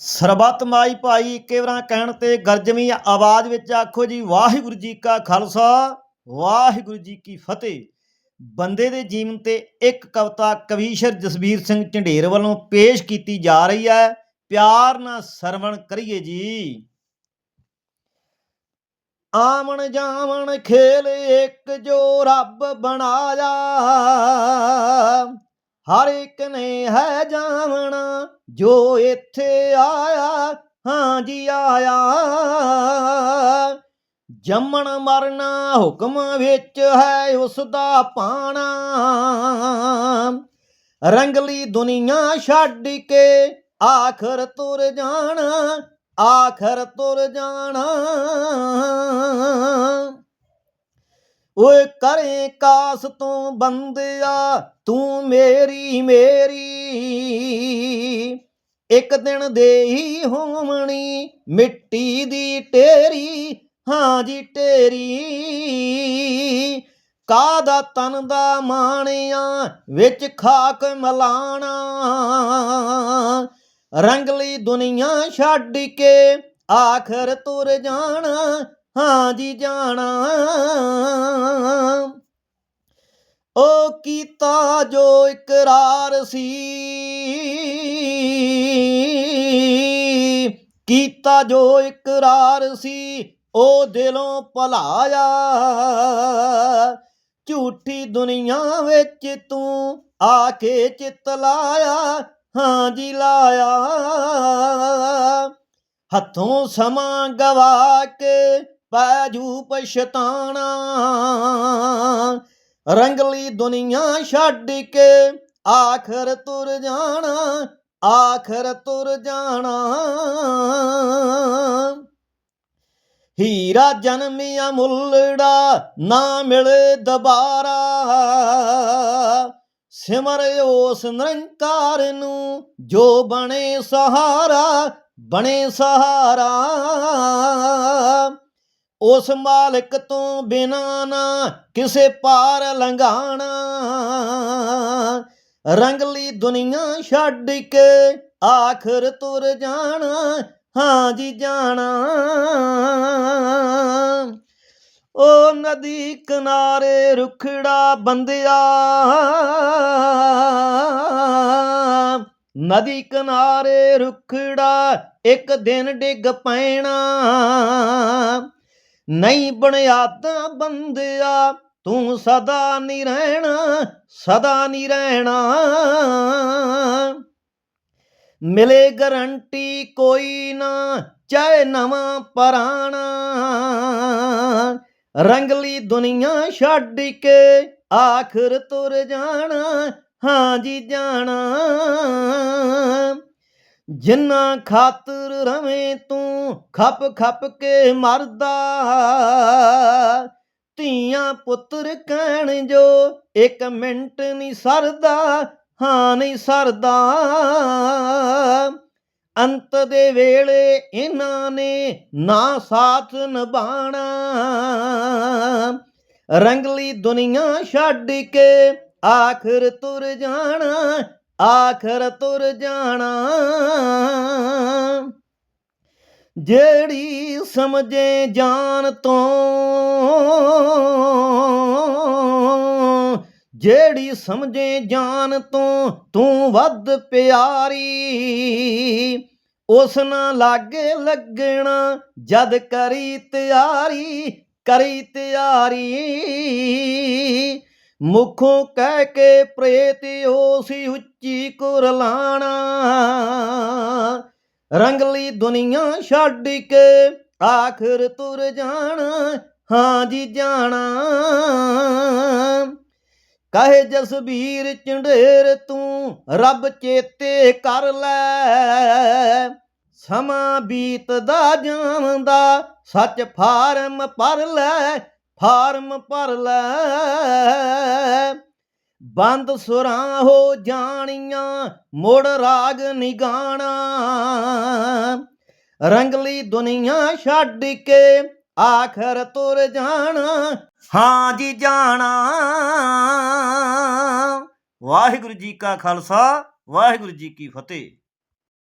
ਸਰਬੱਤ ਮਾਈ ਭਾਈ ਇੱਕੇ ਵਾਰਾਂ ਕਹਿਣ ਤੇ ਗਰਜਵੀਂ ਆਵਾਜ਼ ਵਿੱਚ ਆਖੋ ਜੀ, ਵਾਹਿਗੁਰੂ ਜੀ ਕਾ ਖਾਲਸਾ, ਵਾਹਿਗੁਰੂ ਜੀ ਕੀ ਫਤਿਹ। ਬੰਦੇ ਦੇ ਜੀਵਨ ਤੇ ਇੱਕ ਕਵਿਤਾ ਕਵੀਸ਼ਰ ਜਸਬੀਰ ਸਿੰਘ ਝੰਡੇਰ ਵੱਲੋਂ ਪੇਸ਼ ਕੀਤੀ ਜਾ ਰਹੀ ਹੈ, ਪਿਆਰ ਨਾਲ ਸਰਵਣ ਕਰੀਏ ਜੀ। ਆਵਣ ਜਾਵਣ ਖੇਲ ਇੱਕ ਜੋ ਰੱਬ ਬਣਾਇਆ। ਹਰ ਇੱਕ ਨੇ ਹੈ ਜਾਵਣਾ ਜੋ ਇੱਥੇ ਆਇਆ, ਹਾਂ ਜੀ ਆਇਆ। ਜੰਮਣ ਮਰਨਾ ਹੁਕਮ ਵਿੱਚ ਹੈ ਉਸ ਦਾ ਪਾਣਾ। ਰੰਗਲੀ ਦੁਨੀਆ ਛੱਡ ਕੇ ਆਖਰ ਤੁਰ ਜਾਣਾ, ਆਖਰ ਤੁਰ ਜਾਣਾ। ਓਏ ਕਰੇ ਕਾਸ ਤੋਂ ਬੰਦਿਆ, ਤੂੰ ਮੇਰੀ ਮੇਰੀ। ਇੱਕ ਦਿਨ ਦੇ ਹੀ ਹੋਵਣੀ, ਮਿੱਟੀ ਦੀ ਢੇਰੀ, ਹਾਂ ਜੀ ਢੇਰੀ। ਕਾਦਾ ਤਨ ਦਾ ਮਾਣਿਆ, ਵਿੱਚ ਖਾਕ ਮਲਾਣਾ। ਰੰਗਲੀ ਦੁਨੀਆ ਛੱਡ ਕੇ ਆਖਰ ਤੁਰ ਜਾਣਾ ਹਾਂ ਜੀ ਜਾਣਾ। ਉਹ ਕੀਤਾ ਜੋ ਇਕਰਾਰ ਸੀ। ਕੀਤਾ ਜੋ ਇਕਰਾਰ ਸੀ, ਉਹ ਦਿਲੋਂ ਭੁਲਾਇਆ। ਝੂਠੀ ਦੁਨੀਆ ਵਿੱਚ ਤੂੰ ਆ ਕੇ ਚਿੱਤ ਲਾਇਆ, ਹਾਂ ਜੀ ਲਾਇਆ। ਹੱਥੋਂ ਸਮਾਂ ਗਵਾ ਕੇ ਪੈਜੂ ਪਛਤਾਣਾ। ਰੰਗਲੀ ਦੁਨੀਆ ਛੱਡ ਕੇ ਆਖਰ ਤੁਰ ਜਾਣਾ, ਆਖਰ ਤੁਰ ਜਾਣਾ। ਹੀਰਾ ਜਨਮਿਆ ਮੁੱਲੜਾ ਨਾ ਮਿਲੇ ਦੁਬਾਰਾ। ਸਿਮਰ ਉਸ ਨਿਰੰਕਾਰ ਨੂੰ ਜੋ ਬਣੇ ਸਹਾਰਾ ਬਣੇ ਸਹਾਰਾ। ਉਸ ਮਾਲਕ ਤੋਂ ਬਿਨਾ ਨਾ ਕਿਸੇ ਪਾਰ ਲੰਘਾਣਾ। ਰੰਗਲੀ ਦੁਨੀਆ ਛੱਡ ਕੇ ਆਖਰ ਤੁਰ ਜਾਣਾ, ਹਾਂ ਜੀ ਜਾਣਾ। ਓ ਨਦੀ ਕਿਨਾਰੇ ਰੁਖੜਾ ਬੰਦਿਆ, ਨਦੀ ਕਿਨਾਰੇ ਰੁਖੜਾ ਇੱਕ ਦਿਨ ਡਿੱਗ ਪੈਣਾ। ਨਹੀਂ ਬਣਿਆਦਾ ਬੰਦਿਆ, ਤੂੰ ਸਦਾ ਨਹੀਂ ਰਹਿਣਾ, ਸਦਾ ਨਹੀਂ ਰਹਿਣਾ। ਮਿਲੇ ਗਰੰਟੀ ਕੋਈ ਨਾ, ਚਾਹੇ ਨਵਾਂ ਪਰਾਣਾ। ਰੰਗਲੀ ਦੁਨੀਆ ਛੱਡ ਕੇ ਆਖਰ ਤੁਰ ਜਾਣਾ, ਹਾਂ ਜੀ ਜਾਣਾ। ਜਿੰਨਾ ਖਾਤਰ ਰਵੇਂ ਤੂੰ ਖੱਪ ਖੱਪ ਕੇ ਮਰਦਾ, ਧੀਆਂ ਪੁੱਤਰ ਕਹਿਣ ਜੋ ਇੱਕ ਮਿੰਟ ਨਹੀਂ ਸਰਦਾ, ਹਾਂ ਨਹੀਂ ਸਰਦਾ। ਅੰਤ ਦੇ ਵੇਲੇ ਇਹਨਾਂ ਨੇ ਨਾ ਸਾਥ ਨਿਭਾਣਾ। ਰੰਗਲੀ ਦੁਨੀਆ ਛੱਡ ਕੇ ਆਖਰ ਤੁਰ ਜਾਣਾ। ਆਖਰ ਤੁਰ ਜਾਣਾ। ਜਿਹੜੀ ਸਮਝੇ ਜਾਨ ਤੋਂ, ਜਿਹੜੀ ਸਮਝੇ ਜਾਨ ਤੋਂ ਤੂੰ ਵੱਧ ਪਿਆਰੀ, ਉਸ ਨਾਲ ਲਾਗੇ ਲੱਗਣਾ, ਜਦ ਕਰੀ ਤਿਆਰੀ ਕਰੀ ਤਿਆਰੀ। ਮੁਖੋਂ ਕਹਿ ਕੇ ਪ੍ਰੇਤ ਉਸੀ ਉੱਚੀ ਕੁਰਲਾਣਾ ਰੰਗਲੀ ਦੁਨੀਆ ਛੱਡ ਕੇ ਆਖਰ ਤੁਰ ਜਾਣਾ, ਹਾਂ ਜੀ ਜਾਣਾ। ਕਹੇ ਜਸਬੀਰ ਚੰਡੇਰ ਤੂੰ ਰੱਬ ਚੇਤੇ ਕਰ ਲੈ। ਸਮਾਂ ਬੀਤਦਾ ਜਾਂਦਾ ਸੱਚ ਫਾਰਮ ਭਰ ਲੈ। ਫਾਰਮ ਭਰ ਲੈ। ਬੰਦ ਸੁਰਾਂ ਹੋ ਜਾਣੀਆਂ, ਮੋੜ ਰਾਗ ਨਿਗਾਣਾ ਰੰਗਲੀ ਦੁਨੀਆ ਛੱਡ ਕੇ ਆਖਰ ਤੁਰ ਜਾਣਾ। ਹਾਂ ਜੀ ਜਾਣਾ। ਵਾਹਿਗੁਰੂ ਜੀ ਕਾ ਖਾਲਸਾ, ਵਾਹਿਗੁਰੂ ਜੀ ਕੀ ਫਤਿਹ।